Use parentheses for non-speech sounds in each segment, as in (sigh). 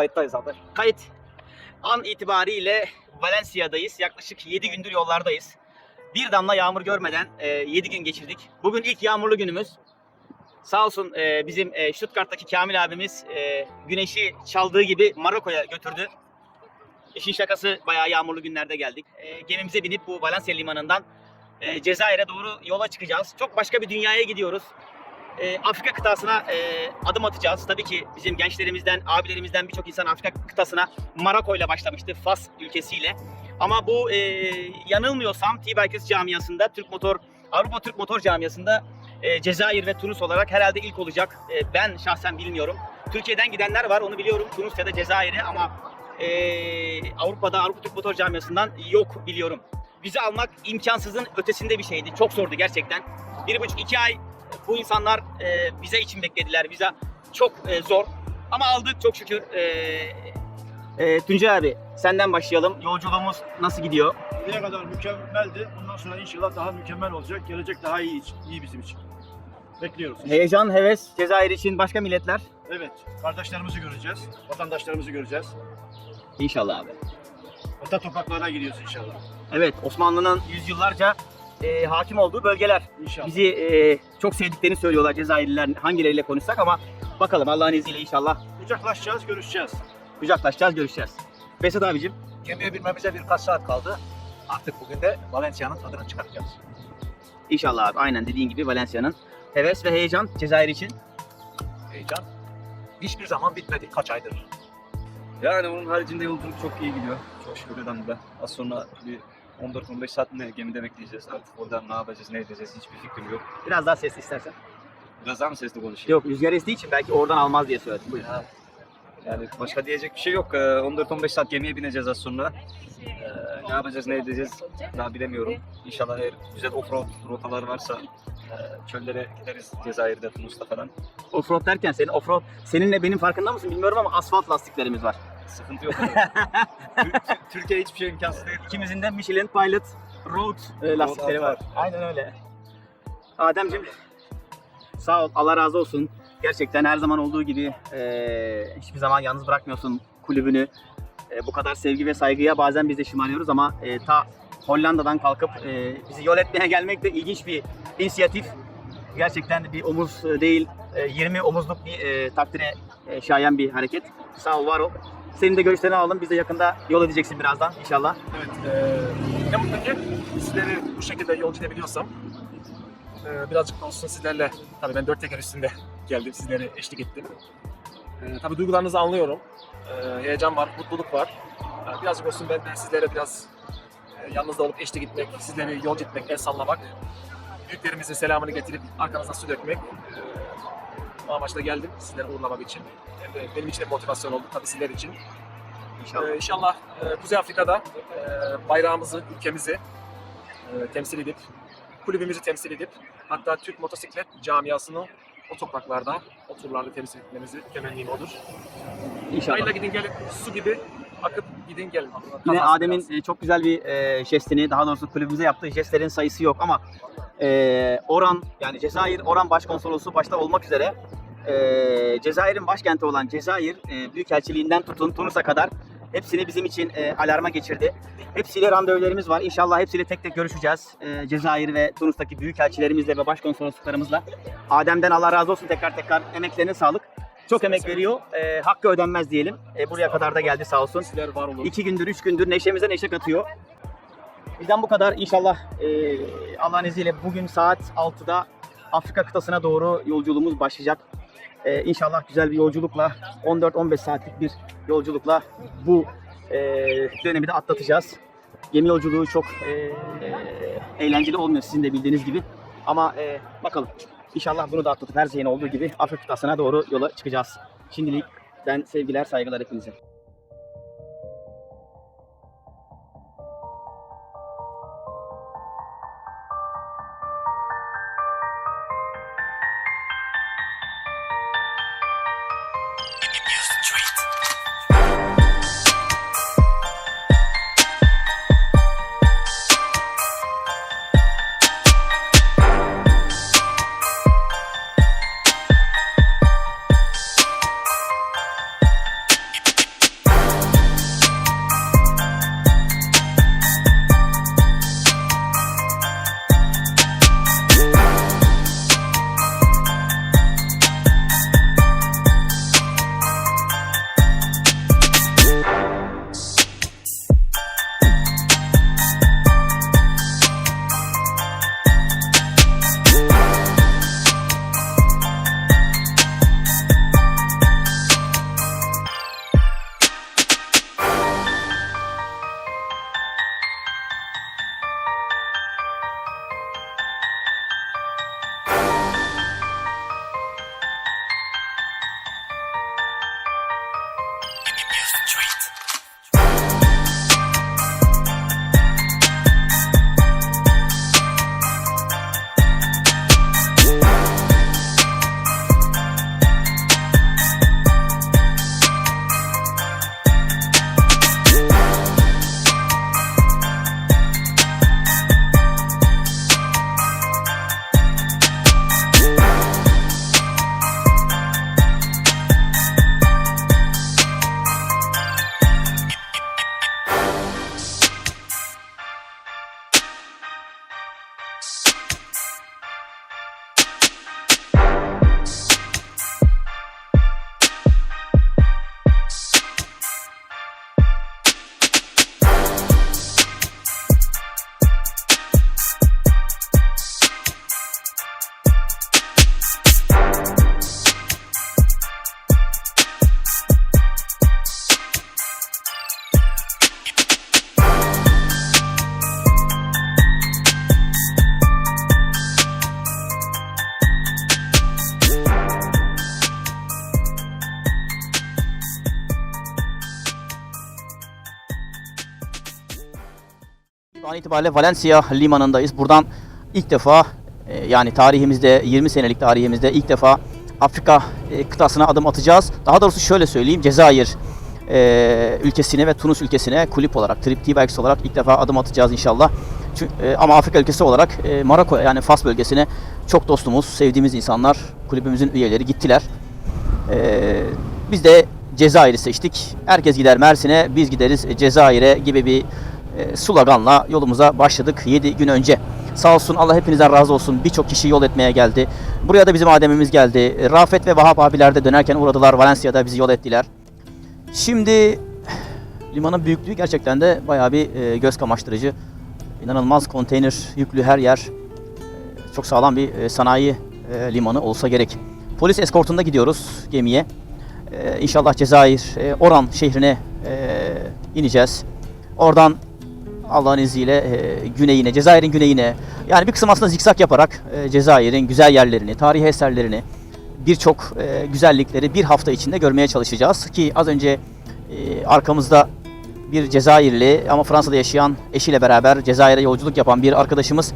Kayıttayız abi. Kayıt an itibariyle Valencia'dayız. Yaklaşık 7 gündür yollardayız. Bir damla yağmur görmeden 7 gün geçirdik. Bugün ilk yağmurlu günümüz. Sağ olsun e, bizim e, Stuttgart'taki Kamil abimiz e, güneşi çaldığı gibi Maroko'ya götürdü. İşin şakası bayağı yağmurlu günlerde geldik. E, gemimize binip bu Valencia limanından e, Cezayir'e doğru yola çıkacağız. Çok başka bir dünyaya gidiyoruz. E, Afrika kıtasına e, adım atacağız. Tabii ki bizim gençlerimizden, abilerimizden birçok insan Afrika kıtasına Maroko ile başlamıştı, Fas ülkesiyle. Ama bu e, yanılmıyorsam T-Bikers camiasında, Türk Motor, Avrupa Türk Motor camiasında e, Cezayir ve Tunus olarak herhalde ilk olacak. E, ben şahsen bilmiyorum. Türkiye'den gidenler var, onu biliyorum. Tunus ya da Cezayir'e ama e, Avrupa'da, Avrupa Türk Motor camiasından yok biliyorum. Vize almak imkansızın ötesinde bir şeydi. Çok zordu gerçekten. Bir buçuk, iki ay bu insanlar e, vize için beklediler. Vize çok e, zor. Ama aldık çok şükür. E, e, Tuncay abi senden başlayalım. Yolculuğumuz nasıl gidiyor? Buraya kadar mükemmeldi. Bundan sonra inşallah daha mükemmel olacak. Gelecek daha iyi, iyi bizim için. Bekliyoruz. Heyecan, heves, Cezayir için başka milletler. Evet, kardeşlerimizi göreceğiz, vatandaşlarımızı göreceğiz. İnşallah abi. Ata topraklarına gidiyoruz inşallah. Evet Osmanlı'nın yüzyıllarca e, hakim olduğu bölgeler. İnşallah. Bizi e, çok sevdiklerini söylüyorlar Cezayirliler hangileriyle konuşsak ama bakalım Allah'ın izniyle inşallah Kucaklaşacağız, görüşeceğiz. kucaklaşacağız, görüşeceğiz. Besat abicim Gemiye binmemize birkaç saat kaldı. Artık bugün de Valencia'nın tadını çıkartacağız. inşallah abi aynen dediğin gibi Valencia'nın heves ve heyecan Cezayir için. Heyecan hiçbir zaman bitmedi kaç aydır. Yani onun haricinde yolculuk çok iyi gidiyor. Çok şükür elhamdülillah. Az sonra bir 14-15 saat mi gemide bekleyeceğiz artık. Oradan ne yapacağız, ne edeceğiz hiçbir fikrim yok. Biraz daha sesli istersen. Biraz daha mı sesli konuşayım? Yok rüzgar estiği için belki oradan almaz diye söyledim. Buyurun. Ha. Yani başka diyecek bir şey yok. Ee, 14-15 saat gemiye bineceğiz az sonra. Ee, ne yapacağız, ne edeceğiz daha bilemiyorum. İnşallah eğer güzel offroad rotalar varsa e, çöllere gideriz Cezayir'de, Tunus'ta falan. Offroad derken senin offroad seninle benim farkında mısın bilmiyorum ama asfalt lastiklerimiz var. Sıkıntı yok. Tür- Tür- Türkiye hiçbir şey imkansız değil. İkimizin de Michelin Pilot Road e, lastikleri altı var. var. Aynen öyle. Ademciğim sağ ol Allah razı olsun. Gerçekten her zaman olduğu gibi e, hiçbir zaman yalnız bırakmıyorsun kulübünü. E, bu kadar sevgi ve saygıya bazen biz de şımarıyoruz ama e, ta Hollanda'dan kalkıp e, bizi yol etmeye gelmek de ilginç bir inisiyatif. Gerçekten bir omuz e, değil, e, 20 omuzluk bir e, takdire e, şayan bir hareket. Sağ ol, var ol. Senin de görüşlerini alalım. Biz de yakında yol edeceksin birazdan inşallah. Evet, eee ne mutlu ki sizleri bu şekilde yolcu edebiliyorsam. Eee birazcık da olsun sizlerle, tabii ben dört teker üstünde geldim, sizlere eşlik ettim. Eee tabii duygularınızı anlıyorum. Eee heyecan var, mutluluk var. Eee, birazcık olsun ben de sizlere biraz eee, yanınızda olup eşlik etmek, sizleri yolcu etmek, el sallamak. Büyüklerimizin selamını getirip arkanızdan su dökmek. O amaçla geldim sizleri uğurlamak için. Hem de benim için de motivasyon oldu tabii sizler için. İnşallah. Ee, inşallah e, Kuzey Afrika'da e, bayrağımızı, ülkemizi e, temsil edip, kulübümüzü temsil edip, hatta Türk motosiklet camiasını o topraklarda, o turlarda temsil etmemizi temennim odur. İnşallah. Hayırla gidin gelin, su gibi akıp gidin gelin. Yine Kazasız Adem'in e, çok güzel bir e, jestini, daha doğrusu kulübümüze yaptığı jestlerin sayısı yok ama e, Oran, yani Cezayir Oran Başkonsolosu başta olmak üzere e, Cezayir'in başkenti olan Cezayir e, Büyükelçiliğinden tutun Tunus'a kadar hepsini bizim için e, alarma geçirdi. Hepsiyle randevularımız var. İnşallah hepsiyle tek tek görüşeceğiz. E, Cezayir ve Tunus'taki büyükelçilerimizle ve başkonsolosluklarımızla. Adem'den Allah razı olsun tekrar tekrar emeklerine sağlık. Çok emek veriyor. E, hakkı ödenmez diyelim. E, buraya kadar da geldi sağ olsun. Var olun. İki gündür, üç gündür neşemize neşe katıyor. Bizden bu kadar. İnşallah e, Allah'ın izniyle bugün saat 6'da Afrika kıtasına doğru yolculuğumuz başlayacak. E, inşallah güzel bir yolculukla, 14-15 saatlik bir yolculukla bu e, dönemi de atlatacağız. Gemi yolculuğu çok e, eğlenceli olmuyor sizin de bildiğiniz gibi. Ama e, bakalım. İnşallah bunu da atlatıp her şeyin olduğu gibi Afrika kıtasına doğru yola çıkacağız. Şimdilik ben sevgiler, saygılar hepinize. Şu an itibariyle Valencia limanındayız. Buradan ilk defa e, yani tarihimizde 20 senelik tarihimizde ilk defa Afrika e, kıtasına adım atacağız. Daha doğrusu şöyle söyleyeyim Cezayir e, ülkesine ve Tunus ülkesine kulüp olarak, Trip T-Bags olarak ilk defa adım atacağız inşallah. Ama Afrika ülkesi olarak e, yani Fas bölgesine çok dostumuz, sevdiğimiz insanlar, kulübümüzün üyeleri gittiler. Biz de Cezayir'i seçtik. Herkes gider Mersin'e, biz gideriz Cezayir'e gibi bir sloganla yolumuza başladık 7 gün önce. Sağ olsun Allah hepinizden razı olsun. Birçok kişi yol etmeye geldi. Buraya da bizim Adem'imiz geldi. E, Rafet ve Vahap abiler de dönerken uğradılar. Valencia'da bizi yol ettiler. Şimdi limanın büyüklüğü gerçekten de bayağı bir e, göz kamaştırıcı. İnanılmaz konteyner yüklü her yer. E, çok sağlam bir e, sanayi e, limanı olsa gerek. Polis eskortunda gidiyoruz gemiye. E, inşallah Cezayir, e, Oran şehrine e, ineceğiz. Oradan Allah'ın izniyle e, güneyine, Cezayir'in güneyine yani bir kısım aslında zikzak yaparak e, Cezayir'in güzel yerlerini, tarihi eserlerini, birçok e, güzellikleri bir hafta içinde görmeye çalışacağız. Ki az önce arkamızda bir Cezayirli ama Fransa'da yaşayan eşiyle beraber Cezayir'e yolculuk yapan bir arkadaşımız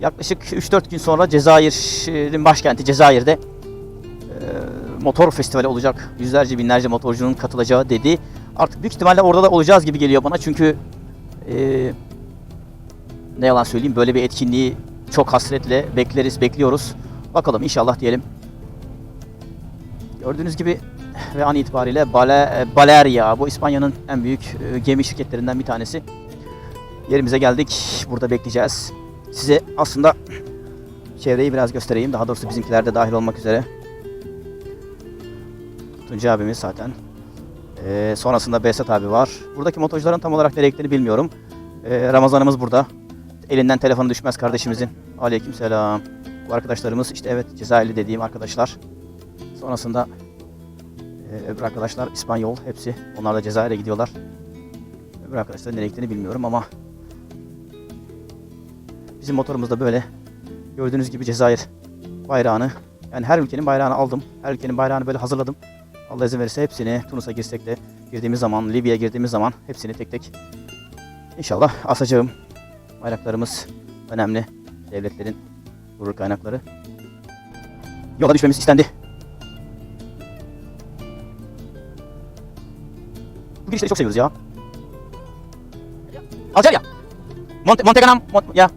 yaklaşık 3-4 gün sonra Cezayir'in başkenti Cezayir'de motor festivali olacak. Yüzlerce binlerce motorcunun katılacağı dedi. Artık büyük ihtimalle orada da olacağız gibi geliyor bana çünkü e, ne yalan söyleyeyim böyle bir etkinliği çok hasretle bekleriz, bekliyoruz. Bakalım inşallah diyelim. Gördüğünüz gibi ve an itibariyle Bale, Balearia bu İspanya'nın en büyük e, gemi şirketlerinden bir tanesi. Yerimize geldik. Burada bekleyeceğiz. Size aslında çevreyi biraz göstereyim. Daha doğrusu bizimkiler de dahil olmak üzere. Tuncay abimiz zaten. Ee, sonrasında Behzat abi var. Buradaki motorcuların tam olarak nereye gittiğini bilmiyorum. Ee, Ramazanımız burada. Elinden telefonu düşmez kardeşimizin. Aleykümselam. Bu arkadaşlarımız işte evet Cezayirli dediğim arkadaşlar. Sonrasında e, öbür arkadaşlar İspanyol hepsi. Onlar da Cezayir'e gidiyorlar. Öbür arkadaşlar nereye gittiğini bilmiyorum ama bizim motorumuz da böyle. Gördüğünüz gibi Cezayir bayrağını yani her ülkenin bayrağını aldım. Her ülkenin bayrağını böyle hazırladım. Allah izin verirse hepsini Tunus'a girsek de girdiğimiz zaman, Libya'ya girdiğimiz zaman hepsini tek tek inşallah asacağım. Bayraklarımız önemli. Devletlerin gurur kaynakları. Yola düşmemiz istendi. Bu girişleri çok seviyoruz ya. Algeria. Monte, Monteganam. Mont ya.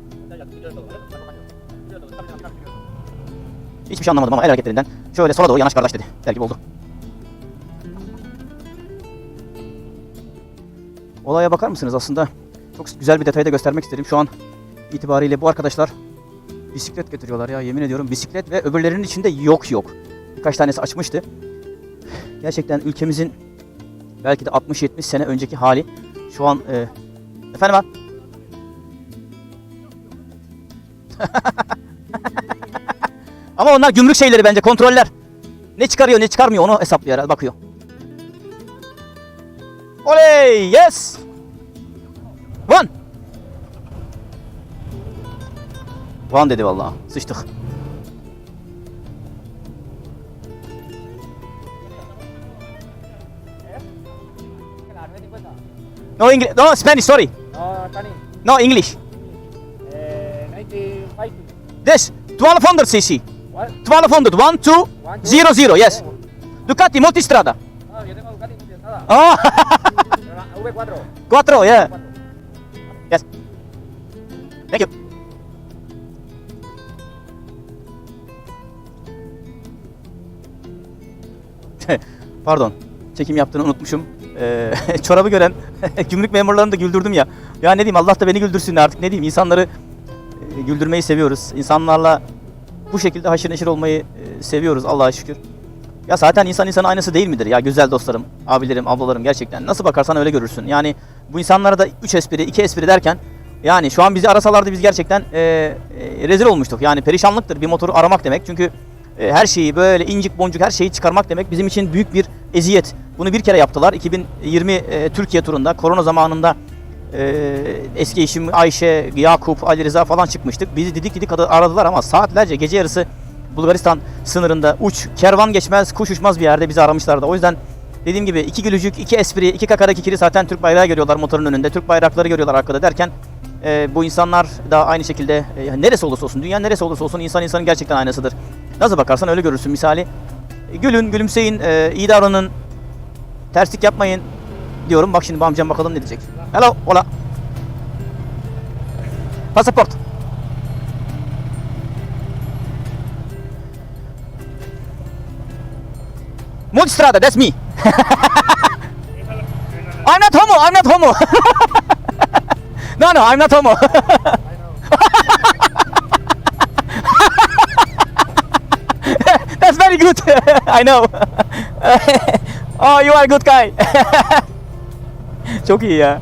Hiçbir şey anlamadım ama el hareketlerinden. Şöyle sola doğru yanaş kardeş dedi. Der gibi oldu. Olaya bakar mısınız aslında? Çok güzel bir detayı da göstermek isterim. Şu an itibariyle bu arkadaşlar bisiklet getiriyorlar ya yemin ediyorum. Bisiklet ve öbürlerinin içinde yok yok. Birkaç tanesi açmıştı. Gerçekten ülkemizin belki de 60-70 sene önceki hali. Şu an e, efendim abi. (laughs) Ama onlar gümrük şeyleri bence kontroller. Ne çıkarıyor ne çıkarmıyor onu hesaplıyor herhalde bakıyor. Oley yes. One. One dedi vallahi. Sıçtık. No English. No Spanish. Sorry. No English. Eh, this 1200 cc. 1200. 1 2 0 0. Yes. Ducati multistrada. Ah, oh. (laughs) Cuatro. Yeah. Yes. Thank you. (laughs) Pardon. Çekim yaptığını unutmuşum. Ee, (laughs) çorabı gören (laughs) gümrük memurlarını da güldürdüm ya. Ya ne diyeyim Allah da beni güldürsün artık ne diyeyim insanları e, güldürmeyi seviyoruz. İnsanlarla bu şekilde haşır neşir olmayı e, seviyoruz Allah'a şükür. Ya zaten insan insan aynısı değil midir ya güzel dostlarım, abilerim, ablalarım gerçekten. Nasıl bakarsan öyle görürsün. Yani bu insanlara da 3 espri, 2 espri derken yani şu an bizi arasalardı biz gerçekten e, e, rezil olmuştuk. Yani perişanlıktır bir motoru aramak demek. Çünkü e, her şeyi böyle incik boncuk her şeyi çıkarmak demek bizim için büyük bir eziyet. Bunu bir kere yaptılar. 2020 e, Türkiye turunda korona zamanında e, eski eşim Ayşe, Yakup, Ali Rıza falan çıkmıştık. Bizi didik didik aradılar ama saatlerce gece yarısı Bulgaristan sınırında uç, kervan geçmez, kuş uçmaz bir yerde bizi aramışlardı. O yüzden dediğim gibi iki gülücük, iki espri, iki kakara kikiri zaten Türk bayrağı görüyorlar motorun önünde. Türk bayrakları görüyorlar arkada derken e, bu insanlar da aynı şekilde e, neresi olursa olsun, dünya neresi olursa olsun insan insanın gerçekten aynasıdır. Nasıl bakarsan öyle görürsün misali. E, Gülün, gülümseyin, e, iyi davranın, terslik yapmayın diyorum. Bak şimdi bu amcam bakalım ne diyecek. Hello, hola. Pasaport. Multistrada, that's me. (laughs) I'm not homo, I'm not homo. (laughs) no, no, I'm not homo. (laughs) That's very good. I know. oh, you are a good guy. Çok ya.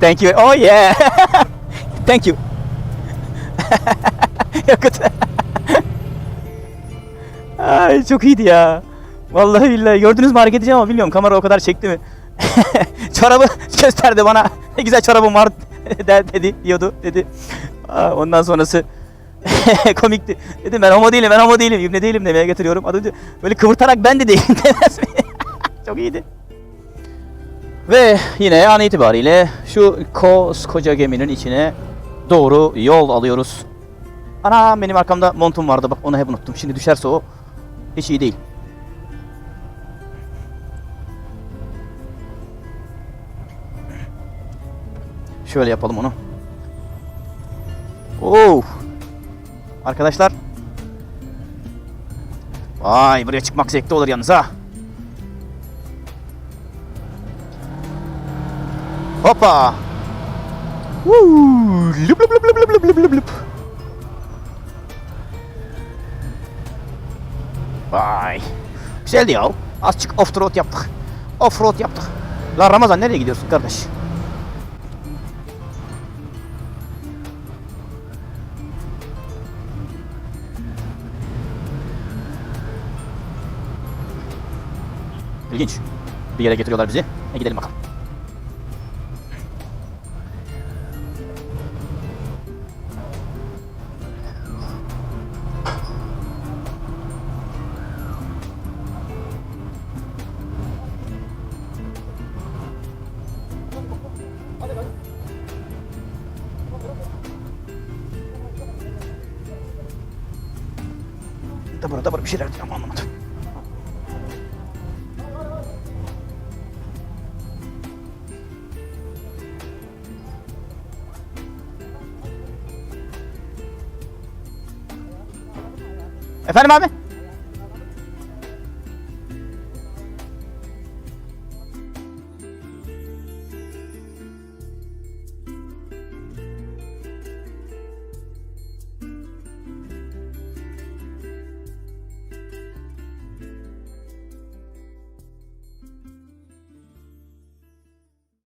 Thank you. Oh yeah. Thank you. (laughs) Good. Ay çok iyiydi ya. Vallahi billahi gördünüz mü hareket edeceğim ama bilmiyorum kamera o kadar çekti mi? (laughs) Çorabı (laughs) gösterdi bana. Ne güzel çorabım var de- dedi diyordu dedi. Aa, Ondan sonrası komikti. Dedim ben homo değilim ben homo değilim ibne değilim demeye getiriyorum. Adam diyor, böyle kıvırtarak ben de değilim demez mi? çok iyiydi. Ve yine an itibariyle şu koskoca geminin içine doğru yol alıyoruz. Ana benim arkamda montum vardı bak onu hep unuttum. Şimdi düşerse o hiç iyi değil. Şöyle yapalım onu. Oo. Arkadaşlar. Vay buraya çıkmak zevkli olur yalnız ha. Hoppa. Woo. Lup lup lup lup lup lup lup lup. Vay. Güzeldi ya. Azıcık off road yaptık. Off road yaptık. Lan Ramazan nereye gidiyorsun kardeş? İlginç. Bir yere getiriyorlar bizi. E gidelim bakalım. Burada var bir şeyler diyor ama anlamadım. Efendim abi?